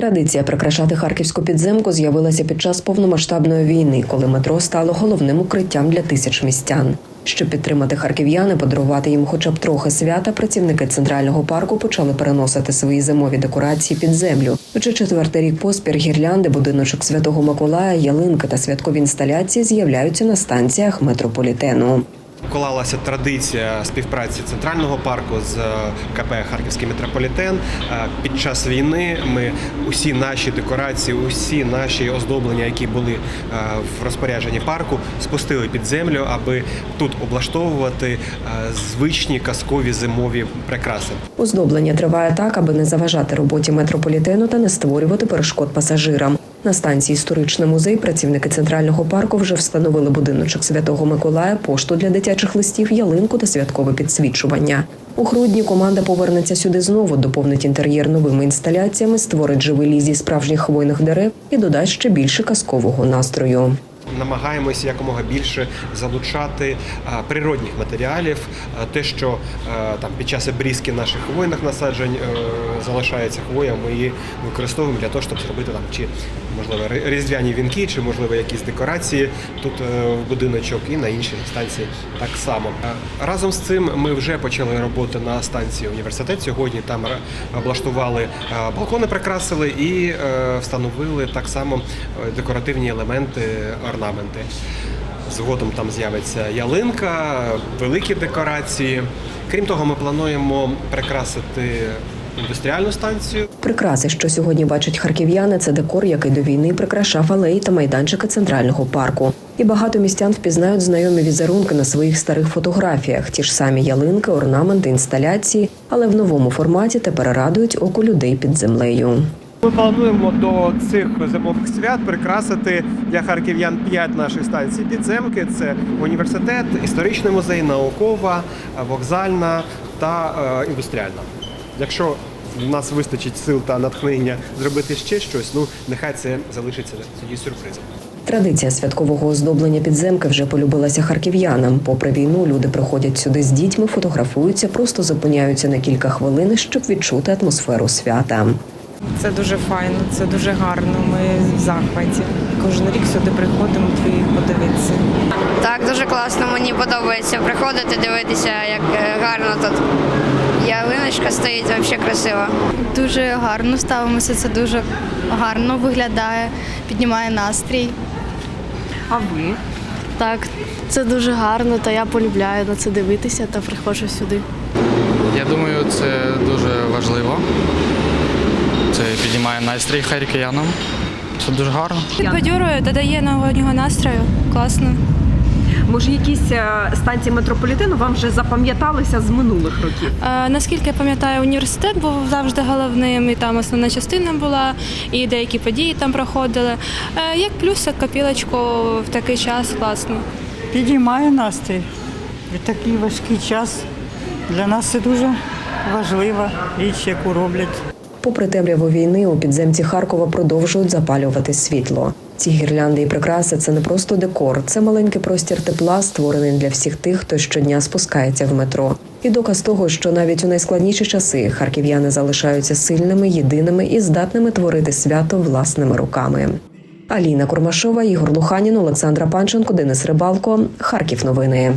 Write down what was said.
Традиція прикрашати харківську підземку з'явилася під час повномасштабної війни, коли метро стало головним укриттям для тисяч містян. Щоб підтримати харків'яни, подарувати їм хоча б трохи свята, працівники центрального парку почали переносити свої зимові декорації під землю. Вже четвертий рік поспір гірлянди, будиночок святого Миколая, ялинки та святкові інсталяції з'являються на станціях метрополітену. Вклалася традиція співпраці центрального парку з е, КП Харківський метрополітен. Е, Під час війни ми усі наші декорації, усі наші оздоблення, які були е, в розпорядженні парку, спустили під землю, аби тут облаштовувати звичні казкові зимові прикраси. Оздоблення триває так, аби не заважати роботі метрополітену та не створювати перешкод пасажирам. На станції історичний музей працівники центрального парку вже встановили будиночок святого Миколая, пошту для дитячих листів, ялинку та святкове підсвічування. У грудні команда повернеться сюди знову, доповнить інтер'єр новими інсталяціями, створить живий ліз зі справжніх хвойних дерев і додасть ще більше казкового настрою. Намагаємося якомога більше залучати природних матеріалів. Те, що там під час обрізки наших хвойних насаджень е, залишається хвоя, ми її використовуємо для того, щоб зробити там чи можливо різдвяні вінки, чи можливо якісь декорації тут е, в будиночок і на іншій станції так само. Разом з цим ми вже почали роботу на станції університет. Сьогодні там облаштували балкони, прикрасили і е, встановили так само е, декоративні елементи, орнаменти. Згодом там з'явиться ялинка, великі декорації. Крім того, ми плануємо прикрасити індустріальну станцію. Прикраси, що сьогодні бачать харків'яни, це декор, який до війни прикрашав алеї та майданчики центрального парку. І багато містян впізнають знайомі візерунки на своїх старих фотографіях. Ті ж самі ялинки, орнаменти, інсталяції, але в новому форматі тепер радують око людей під землею. Ми плануємо до цих зимових свят прикрасити для харків'ян п'ять наших станцій підземки. Це університет, історичний музей, наукова, вокзальна та е, індустріальна. Якщо в нас вистачить сил та натхнення зробити ще щось, ну нехай це залишиться тоді сюрпризом. Традиція святкового оздоблення підземки вже полюбилася харків'янам. Попри війну, люди приходять сюди з дітьми, фотографуються, просто зупиняються на кілька хвилин, щоб відчути атмосферу свята. Це дуже файно, це дуже гарно. Ми в захваті. Кожен рік сюди приходимо і подивитися. Так, дуже класно, мені подобається приходити, дивитися, як е, гарно тут. Ялиночка стоїть, взагалі красиво. Дуже гарно ставимося, це дуже гарно виглядає, піднімає настрій. А ви? Так, це дуже гарно, та я полюбляю на це дивитися та приходжу сюди. Я думаю, це дуже важливо. Це піднімає настрій харків'янам. Це дуже гарно. Підбадьорює, додає нового настрою. Класно. Може, якісь е, станції метрополітену вам вже запам'яталися з минулих років? Е, наскільки я пам'ятаю, університет був завжди головним, і там основна частина була, і деякі події там проходили. Е, як плюсик, копілочку в такий час класно. підіймає настрій. В такий важкий час для нас це дуже важлива річ, яку роблять. Попри темряву війни, у підземці Харкова продовжують запалювати світло. Ці гірлянди і прикраси це не просто декор, це маленький простір тепла, створений для всіх тих, хто щодня спускається в метро. І доказ того, що навіть у найскладніші часи харків'яни залишаються сильними, єдиними і здатними творити свято власними руками. Аліна Курмашова, Ігор Луханін, Олександра Панченко, Денис Рибалко. Харків новини.